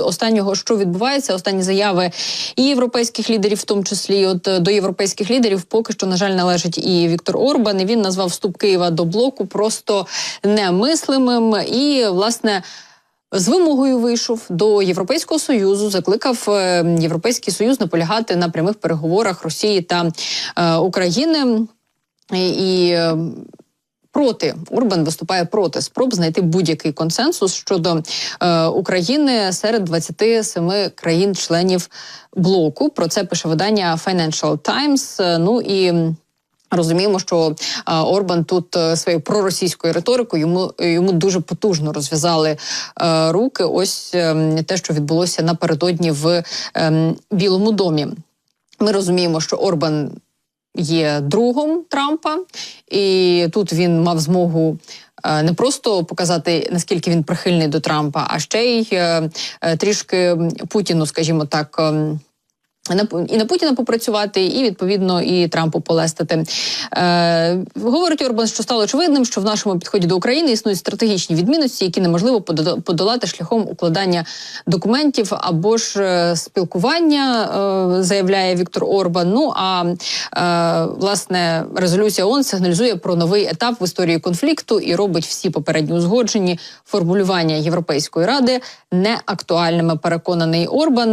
останнього, що відбувається, останні заяви і європейських лідерів, в тому числі от е, до європейських лідерів, поки що на жаль належить і Віктор Орбан. І він назвав вступ Києва до блоку просто немислимим і власне. З вимогою вийшов до Європейського союзу, закликав е, Європейський Союз наполягати на прямих переговорах Росії та е, України. І е, проти Урбан виступає проти спроб знайти будь-який консенсус щодо е, України серед 27 країн-членів блоку. Про це пише видання Financial Times. Е, Ну і Розуміємо, що е, Орбан тут е, своєю проросійською риторикою йому йому дуже потужно розв'язали е, руки. Ось е, те, що відбулося напередодні в е, Білому домі. Ми розуміємо, що Орбан є другом Трампа, і тут він мав змогу. е, Не просто показати наскільки він прихильний до Трампа, а ще й е, е, трішки Путіну, скажімо так, ем, і на Путіна попрацювати, і відповідно і Трампу полестити. Е, говорить Орбан, що стало очевидним, що в нашому підході до України існують стратегічні відмінності, які неможливо подола- подолати шляхом укладання документів або ж е, спілкування, е, заявляє Віктор Орбан. Ну а е, власне резолюція ООН сигналізує про новий етап в історії конфлікту і робить всі попередні узгоджені формулювання Європейської ради неактуальними. Переконаний Орбан.